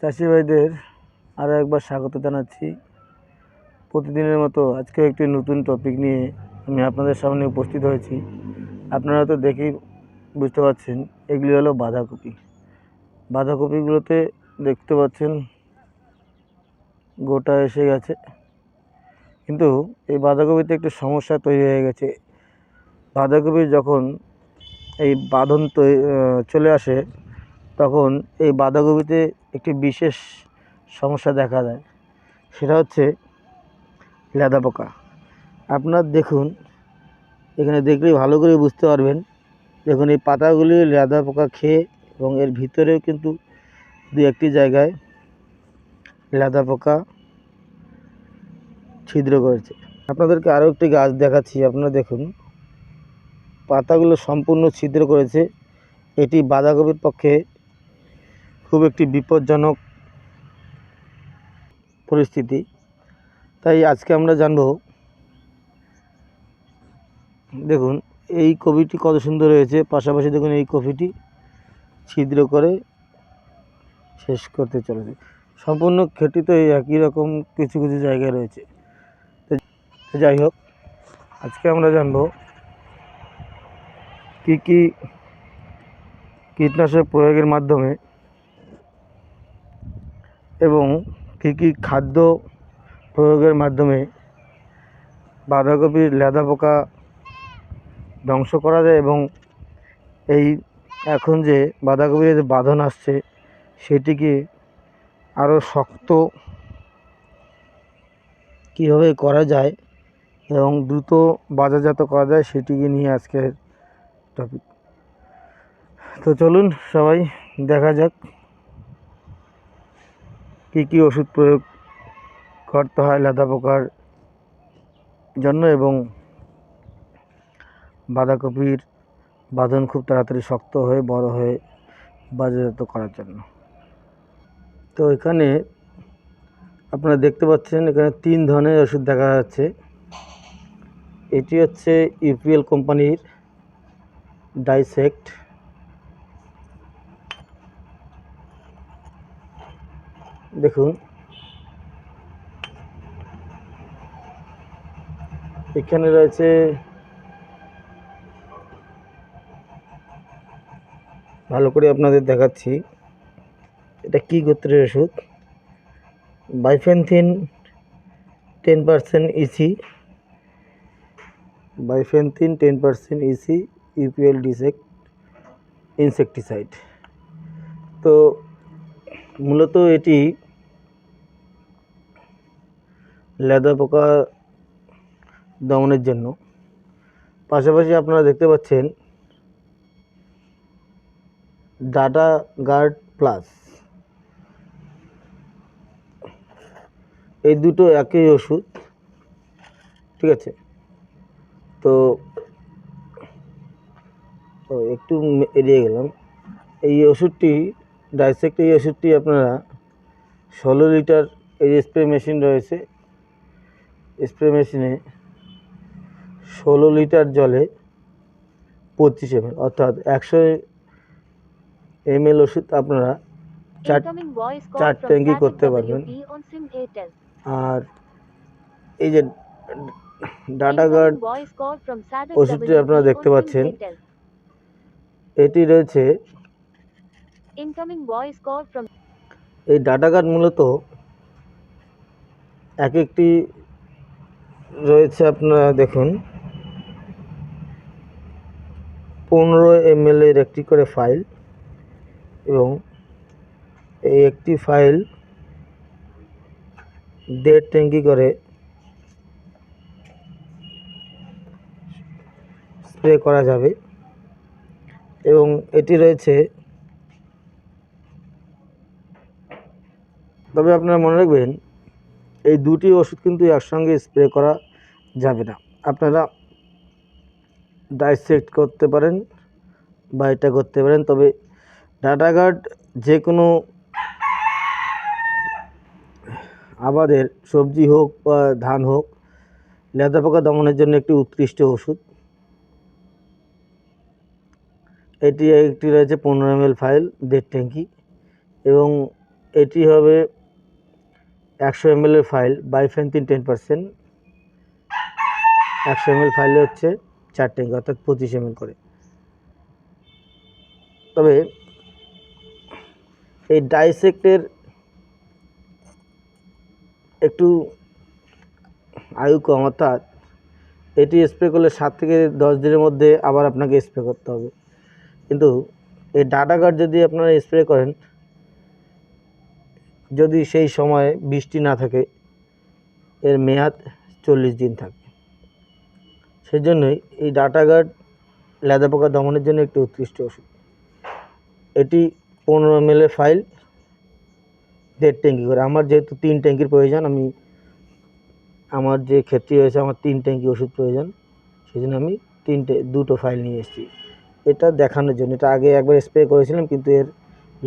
চাষি ভাইদের আরও একবার স্বাগত জানাচ্ছি। প্রতিদিনের মতো আজকে একটি নতুন টপিক নিয়ে আমি আপনাদের সামনে উপস্থিত হয়েছি। আপনারা তো দেখেই বুঝতে পারছেন, এগুলি হলো বাঁধাকপি। বাঁধাকপিগুলোতে দেখতে পাচ্ছেন, গোটা এসে গেছে। কিন্তু এই বাঁধাকপিতে একটু সমস্যা তৈরি হয়ে গেছে। বাঁধাকপি যখন এই বাঁধন চলে আসে, তখন এই বাঁধাকপিতে একটি বিশেষ সমস্যা দেখা দেয়। সেটা হচ্ছে লেদা পোকা। আপনার দেখুন, এখানে দেখলেই ভালো করে বুঝতে পারবেন। দেখুন, এই পাতাগুলি লেদা পোকা খেয়ে এবং এর ভিতরেও কিন্তু দু একটি জায়গায় লেদা পোকা ছিদ্র করেছে। আপনাদেরকে আরও একটি গাছ দেখাচ্ছি, আপনারা দেখুন। পাতাগুলো সম্পূর্ণ ছিদ্র করেছে। এটি বাঁধাকপির পক্ষে খুব একটি বিপজ্জনক পরিস্থিতি। তাই আজকে আমরা জানব, দেখুন, এই কপিটি কত সুন্দর হয়েছে। পাশাপাশি দেখুন, এই কপিটি ছিদ্র করে শেষ করতে চলেছে। সম্পূর্ণ তো একই রকম কিছু কিছু জায়গায় রয়েছে। যাই হোক, আজকে আমরা জানব কী কী কীটনাশক প্রয়োগের মাধ্যমে এবং কী কী খাদ্য প্রয়োগের মাধ্যমে বাঁধাকপির লেদা পোকা ধ্বংস করা যায় এবং এই এখন যে বাঁধাকপির যে বাঁধন আসছে, সেটিকে আরও শক্ত কীভাবে করা যায় এবং দ্রুত বাজারজাত করা যায়, সেটিকে নিয়ে আজকের টপিক তো চলুন সবাই দেখা যাক। কী কী ওষুধ প্রয়োগ করতে হয় লেদা পোকার জন্য এবং বাঁধাকপির বাঁধন খুব তাড়াতাড়ি শক্ত হয়ে, বড় হয়ে বাজারজাত করার জন্য। তো এখানে আপনারা দেখতে পাচ্ছেন এখানে তিন ধরনের ওষুধ দেখা যাচ্ছে। এটি হচ্ছে ইউপিএল কোম্পানির ডাইসেক্ট দেখুন। এখানে রয়েছে ভালো করে আপনাদের দেখাচ্ছি। এটা কি গোত্রের ওষুধ? Bifenthrin ten percent EC bifenthrin ten percent EC UPL dissect insecticide তো মূলত এটি লেদা পোকা দমনের জন্য। পাশাপাশি আপনারা দেখতে পাচ্ছেন ডাটা গার্ড প্লাস। এই দুটো একই ওষুধ, ঠিক আছে? তো একটু এড়িয়ে গেলাম। এই ওষুধটি, ডাইসেক্ট এই ওষুধটি আপনারা ষোলো লিটার এই স্প্রে মেশিন রয়েছে স্প্রে মেশিনে ষোলো লিটার জলে পঁচিশ এমএল অর্থাৎ একশো এম এল ওষুধ আপনারা চার চার ট্যাঙ্কি করতে পারবেন। আর এই যে ডাটা গার্ড ওষুধটি আপনারা দেখতে পাচ্ছেন। এটি রয়েছে এই ডাটা গার্ড মূলত এক একটি রয়েছে আপনারা দেখুন। পনেরো এম এর একটি করে ফাইল এবং এই একটি ফাইল দেড় ট্যাঙ্কি করে স্প্রে করা যাবে এবং এটি রয়েছে তবে আপনারা মনে রাখবেন, এই দুটি ওষুধ কিন্তু একসঙ্গে স্প্রে করা যাবে না। আপনারা ডাইসেক্ট করতে পারেন বা এটা করতে পারেন, তবে ডাটা গার্ড যে কোনো আবাদের সবজি হোক বা ধান হোক, লেদা পোকা দমনের জন্য একটি উৎকৃষ্ট ওষুধ। এটি একটি রয়েছে পনেরো এম ফাইল, দেড় ট্যাঙ্কি, এবং এটি হবে একশো M file, bifenthrin ten percent. একশো এম এল ফাইলে হচ্ছে চার ট্যাঙ্কি অর্থাৎ পঁচিশ এম করে। তবে এই ডাইসেক্টের একটু আয়ু কম, অর্থাৎ এটি স্প্রে করলে সাত থেকে দশ দিনের মধ্যে আবার আপনাকে স্প্রে করতে হবে। কিন্তু এই ডাটা গার্ড যদি আপনারা স্প্রে করেন, যদি সেই সময়ে বৃষ্টি না থাকে, এর মেয়াদ চল্লিশ দিন থাকে। সেই জন্যই এই ডাটা গার্ড লেদা পোকা দমনের জন্য একটি উৎকৃষ্ট ওষুধ। এটি পনেরো এম ফাইল, দেড় ট্যাঙ্কি করে। আমার যেহেতু তিন ট্যাঙ্কির প্রয়োজন, আমি আমার যে ক্ষেত্রে হয়েছে আমার তিন ট্যাঙ্কি ওষুধ প্রয়োজন সেই জন্য আমি তিনটে, দুটো ফাইল নিয়ে এসেছি। এটা দেখানোর জন্য, এটা আগে একবার স্প্রে করেছিলাম, কিন্তু এর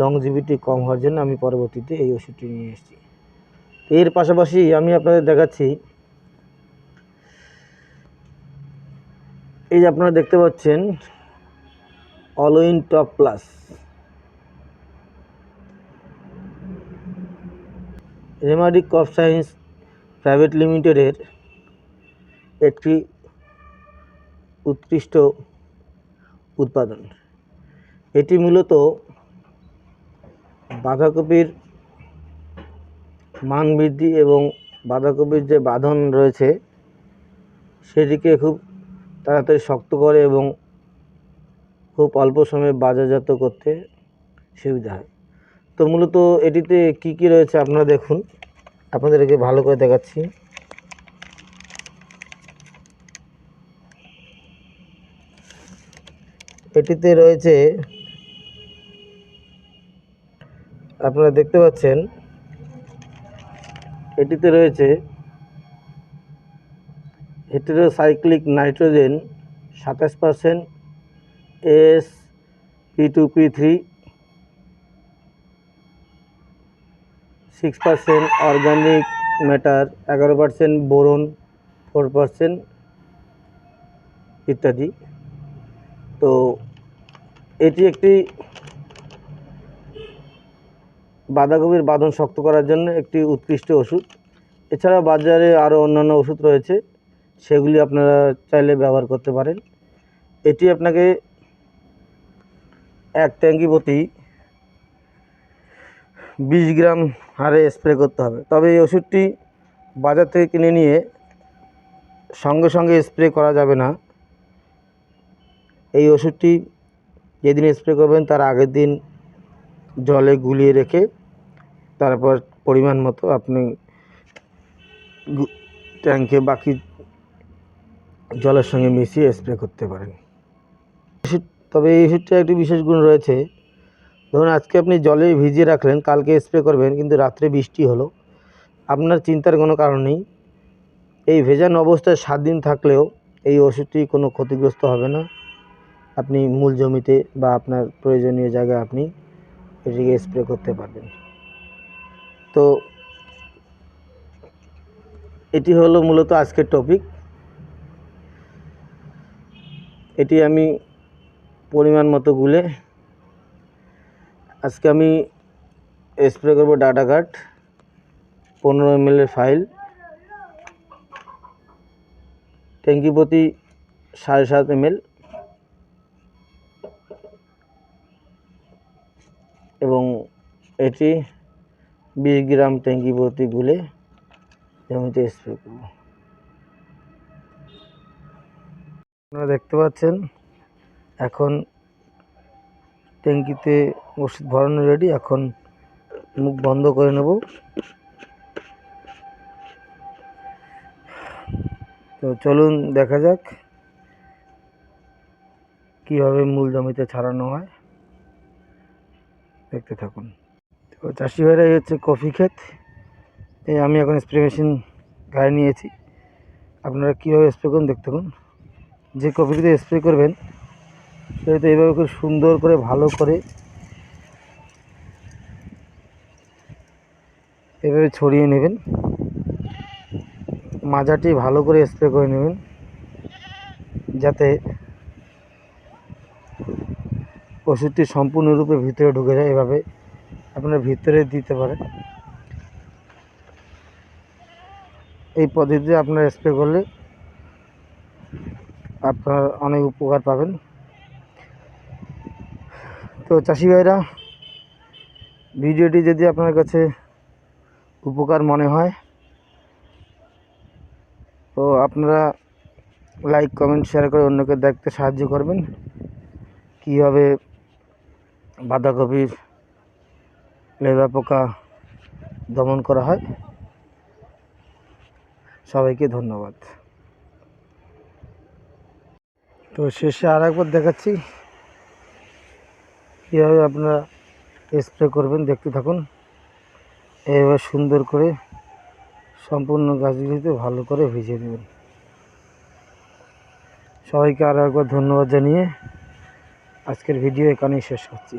লংজিভিটি কম হওয়ার জন্য আমি পরবর্তীতে এই ওষুধটি নিয়ে এসেছি। এর পাশাপাশি আমি আপনাদের দেখাচ্ছি এই যে আপনারা দেখতে পাচ্ছেন অলউইন টপ প্লাস রেমাডিক কফ সায়েন্স প্রাইভেট লিমিটেডের একটি উৎকৃষ্ট উৎপাদন। এটি মূলত বাঁধাকপির মান বৃদ্ধি এবং বাঁধাকপির যে বাঁধন রয়েছে, সেটিকে খুব তাড়াতাড়ি শক্ত করে এবং খুব অল্প সময়ে বাজারজাত করতে সুবিধা হয়। তো মূলত এটিতে কি কি রয়েছে আপনারা দেখুন। আপনাদেরকে ভালো করে দেখাচ্ছি। এটিতে রয়েছে, আপনারা দেখতে পাচ্ছেন, এটিতে রয়েছে হেটেরোসাইক্লিক নাইট্রোজেন সাতাশ percent S P two P three six percent organic matter এগারো পার্সেন্ট বোরন ফোর পার্সেন্ট ইত্যাদি। তো এটি একটি বাঁধাকপির বাঁধন শক্ত করার জন্য একটি উৎকৃষ্ট ওষুধ। এছাড়া বাজারে আরও অন্যান্য ওষুধ রয়েছে। সেগুলি আপনারা চাইলে ব্যবহার করতে পারেন। এটি আপনাকে এক ট্যাঙ্কি প্রতি বিশ গ্রাম হারে স্প্রে করতে হবে। তবে এই ওষুধটি বাজার থেকে কিনে নিয়ে সঙ্গে সঙ্গে স্প্রে করা যাবে না। এই ওষুধটি যেদিন স্প্রে করবেন তার আগের দিন জলে গুলিয়ে রেখে তারপর পরিমাণ মতো আপনি ট্যাঙ্কে বাকি জলের সঙ্গে মিশিয়ে স্প্রে করতে পারেন। ওষুধ তবে এই ওষুধটা একটি বিশেষ গুণ রয়েছে। ধরুন, আজকে আপনি জলে ভিজিয়ে রাখলেন, কালকে স্প্রে করবেন, কিন্তু রাত্রে বৃষ্টি হলো। আপনার চিন্তার কোনো কারণ নেই। এই ভেজানো অবস্থায় সাত দিন থাকলেও এই ওষুধটি কোনো ক্ষতিগ্রস্ত হবে না। আপনি মূল জমিতে বা আপনার প্রয়োজনীয় জায়গায় আপনি এটিকে স্প্রে করতে পারবেন। তো এটি হলো মূলত আজকের টপিক এটি আমি পরিমাণ মতো গুলে আজকে আমি স্প্রে করব ডাটা কার্ড পনেরো এম ফাইল ট্যাঙ্কি প্রতি সাড়ে সাত এম এবং এটি বিশ গ্রাম ট্যাঙ্কি প্রতি গুলে জমিতে স্প্রে করব। আপনারা দেখতে পাচ্ছেন, এখন ট্যাঙ্কিতে ওষুধ ভরানো রেডি এখন মুখ বন্ধ করে নেব। তো চলুন দেখা যাক কীভাবে মূল জমিতে ছাড়ানো হয়। দেখতে থাকুন। তো চাষি ভাইরা, এই হচ্ছে কফি ক্ষেত। এই আমি এখন স্প্রে মেশিন গায়ে নিয়েছি। আপনারা কীভাবে স্প্রে করুন দেখতে থাকুন। যে কফিটিতে স্প্রে করবেন সেটা এইভাবে খুব সুন্দর করে ভালো করে এভাবে ছড়িয়ে নেবেন। মাজাটি ভালো করে স্প্রে করে নেবেন, যাতে ওষুধটি সম্পূর্ণরূপে ভিতরে ঢুকে যায়। এভাবে আপনার ভিতরে দিতে পারেন। এই পদ্ধতিতে আপনার স্প্রে করলে আপনার অনেক উপকার পাবেন। তো চাষি ভাইরা, ভিডিওটি যদি আপনার কাছে উপকার মনে হয়, তো আপনারা লাইক, কমেন্ট, শেয়ার করে অন্যকে দেখতে সাহায্য করবেন। কীভাবে বাঁধাকপির লেদা পোকা দমন করা হয়, সবাইকে ধন্যবাদ। তো শেষে আর একবার দেখাচ্ছি। কীভাবে আপনারা স্প্রে করবেন দেখতে থাকুন। এইভাবে সুন্দর করে সম্পূর্ণ গাছগুলিতে ভালো করে ভিজিয়ে দেবেন। সবাইকে আরও একবার ধন্যবাদ জানিয়ে আজকের ভিডিও এখানেই শেষ করছি।